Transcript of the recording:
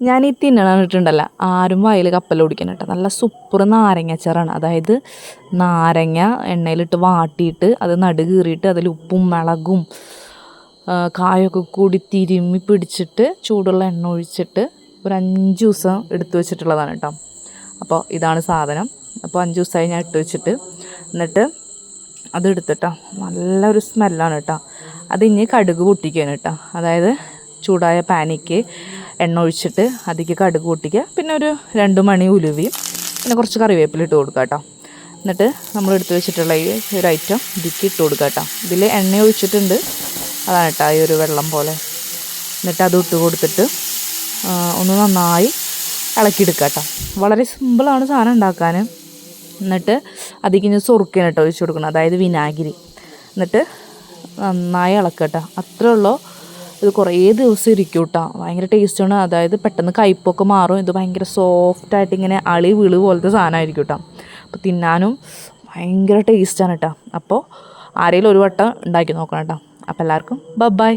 ഞാൻ ഈ തിന്നണിട്ടുണ്ടല്ല ആരും വായിൽ കപ്പൽ ഓടിക്കണം കേട്ടോ. നല്ല സൂപ്പർ നാരങ്ങ ചെറാണ് അതായത് നാരങ്ങ എണ്ണയിലിട്ട് വാട്ടിയിട്ട് അത് നടു കീറിയിട്ട് അതിൽ ഉപ്പും മുളകും കായൊക്കെ കൂടി തിരുമ്മി പിടിച്ചിട്ട് ചൂടുള്ള എണ്ണ ഒഴിച്ചിട്ട് ഒരു അഞ്ച് ദിവസം എടുത്തു വെച്ചിട്ടുള്ളതാണ് കേട്ടോ. അപ്പോൾ ഇതാണ് സാധനം. അപ്പോൾ അഞ്ച് ദിവസമായി ഞാൻ ഇട്ട് വെച്ചിട്ട് എന്നിട്ട് അത് എടുത്തിട്ടോ. നല്ലൊരു സ്മെല്ലാണ് കേട്ടോ. അത് ഇനി കടുക് പൊട്ടിക്കുകയാണ് കേട്ടോ. അതായത് ചൂടായ പാനിക്ക് എണ്ണ ഒഴിച്ചിട്ട് അതിലേക്ക് കടുക് പൊട്ടിക്കുക പിന്നെ ഒരു രണ്ട് മണി ഉലുവയും പിന്നെ കുറച്ച് കറിവേപ്പില ഇട്ട് കൊടുക്കുക കേട്ടോ. എന്നിട്ട് നമ്മൾ എടുത്ത് വെച്ചിട്ടുള്ള ഈ ഒരു ഐറ്റം ഇതിക്ക് ഇട്ട് കൊടുക്കുക കേട്ടോ. ഇതിൽ എണ്ണ ഒഴിച്ചിട്ടുണ്ട്. അതാണ് കേട്ടോ ഈ ഒരു വെള്ളം പോലെ. എന്നിട്ട് അത് ഇട്ട് കൊടുത്തിട്ട് ഒന്ന് നന്നായി ഇളക്കിയെടുക്കുക കേട്ടോ. വളരെ സിമ്പിളാണ് സാധനം ഉണ്ടാക്കാൻ. എന്നിട്ട് അതിലേക്ക് ഞാൻ സുറുക്കേന ഒഴിച്ച് കൊടുക്കണം അതായത് വിനാഗിരി. എന്നിട്ട് നന്നായി ഇളക്കട്ടോ അത്രേ ഉള്ളൂ. ഇത് കുറേ ദിവസം ഇരിക്കും കേട്ടോ ഭയങ്കര ടേസ്റ്റാണ് അതായത് പെട്ടെന്ന് കയ്പൊക്കെ മാറും. ഇത് ഭയങ്കര സോഫ്റ്റായിട്ട് ഇങ്ങനെ അളി വിളി പോലത്തെ സാധനമായിരിക്കും കേട്ടോ അപ്പോൾ തിന്നാനും ഭയങ്കര ടേസ്റ്റാണ് കേട്ടോ അപ്പോൾ ആരെങ്കിലും ഒരു വട്ടം ഉണ്ടാക്കി നോക്കണം കേട്ടോ അപ്പോൾ എല്ലാവർക്കും ബൈ